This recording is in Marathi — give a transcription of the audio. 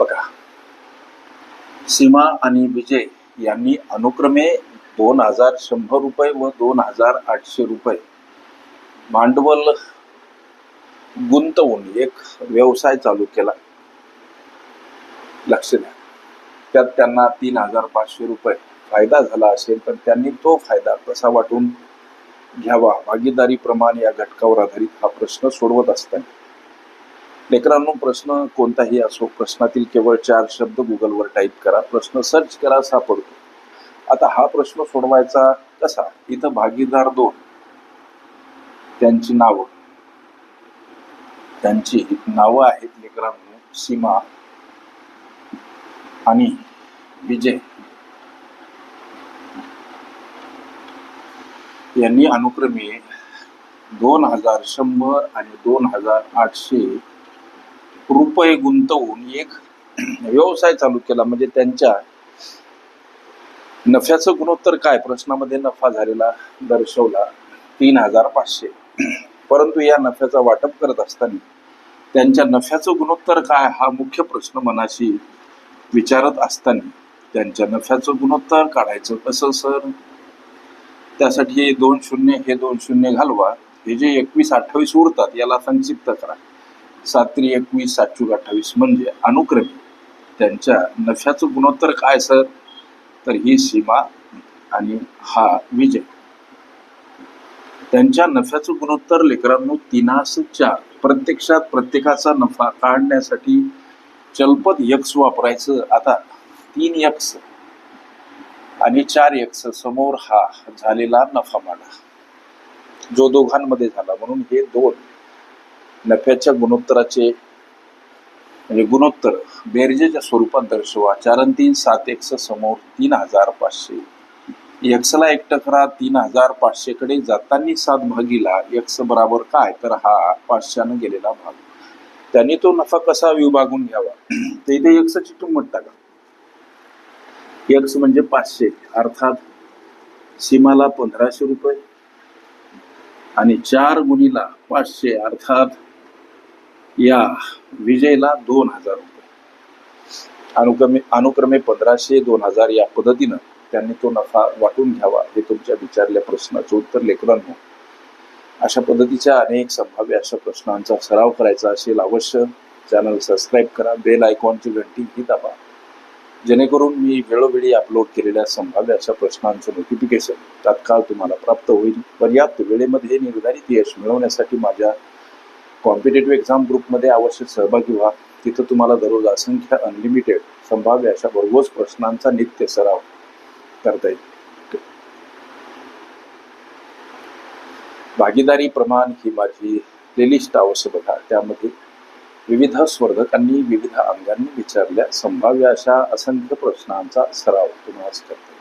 बघा. सीमा आणि विजय यांनी अनुक्रमे दोन हजार शंभर रुपये व दोन हजार आठशे रुपये भांडवल गुंतवून एक व्यवसाय चालू केला. लक्ष द्या. त्यात त्यांना तीन हजार पाचशे रुपये फायदा झाला असेल तर त्यांनी तो फायदा कसा वाटून घ्यावा? भागीदारीप्रमाणे या घटकावर आधारित हा प्रश्न सोडवत असताना लेकरांनो प्रश्न कोणताही असो प्रश्नातील केवळ चार शब्द गुगलवर टाईप करा. प्रश्न सर्च करा सापडतो आता हा प्रश्न सोडवायचा कसा? इथं भागीदार दोन. त्यांची नावं. त्यांची नावं आहेत लेकरांनो सीमा आणि विजय. यांनी अनुक्रमे दोन हजार शंभर आणि दोन हजार आठशे रुपये गुंतवून एक व्यवसाय चालू केला. म्हणजे त्यांच्या नफ्याचं गुणोत्तर काय? प्रश्नामध्ये नफा झालेला दर्शवला तीन हजार पाचशे. परंतु या नफ्याचा वाटप करत असताना त्यांच्या नफ्याचं गुणोत्तर काय? हा मुख्य प्रश्न मनाशी विचारत असताना त्यांच्या नफ्याचं गुणोत्तर काढायचं कसं सर? त्यासाठी हे दोन शून्य हे दोन शून्य घालवा. हे जे एकवीस अठ्ठावीस उरतात याला संक्षिप्त करा. सात एकवीस सातशे अठ्ठावीस म्हणजे अनुक्रमे. त्यांच्या नफ्याचं गुणोत्तर काय सर? तर ही सीमा आणि हा विजय. त्यांच्या नफ्याचं गुणोत्तर लेकरांनो तीनास चार. प्रत्यक्षात प्रत्येकाचा नफा काढण्यासाठी चलपद यक्स वापरायचं. आता तीन यक्स आणि चार यक्स समोर हा झालेला नफा मांडा जो दोघांमध्ये झाला. म्हणून हे दोन नफ्याच्या गुणोत्तराचे म्हणजे गुणोत्तर बेरजेच्या स्वरूपात दर्शवा. चारण तीन सात एक्स समोर तीन हजार पाचशे. एक्सला एक टकरा तीन हजार पाचशे कडे जातानी सात भागीला. एक्स बराबर काय? तर हा पाचशेनं गेलेला भाग. त्यांनी तो नफा कसा विभागून घ्यावा? ते इथे एक्सची किंमत टाका. एक्स म्हणजे पाचशे. अर्थात सीमाला पंधराशे रुपये आणि चार गुणीला पाचशे. अर्थात या विजयला दोन हजार रुपये. अनुक्रमे अनुक्रमे पंधराशे दोन हजार या पद्धतीनं त्यांनी तो नफा वाटून घ्यावा हे तुमच्या विचारल्या प्रश्नाचं उत्तर लेकरांनो. अशा पद्धतीच्या अनेक संभाव्य अशा प्रश्नांचा सराव करायचा असेल अवश्य चॅनल सबस्क्राईब करा बेल आयकॉनची घंटी ही दाबा. जेणेकरून मी वेळोवेळी अपलोड केलेल्या संभाव्य अशा प्रश्नांचं नोटिफिकेशन तात्काळ तुम्हाला प्राप्त होईल. पर्याप्त वेळेमध्ये निर्धारित यश मिळवण्यासाठी माझ्या कॉम्पिटेटिव्ह एक्झाम ग्रुपमध्ये अवश्य सहभागी व्हा. तिथं तुम्हाला दररोज असंख्य अनलिमिटेड संभाव्य अशा भरघोस प्रश्नांचा नित्य सराव करता येईल. भागीदारी प्रमाण ही माझी प्लेलिस्ट अवश्य बघा. त्यामध्ये विविध स्पर्धकांनी विविध अंगांनी विचारल्या संभाव्य अशा असंख्य प्रश्नांचा सराव तुम्हाला करता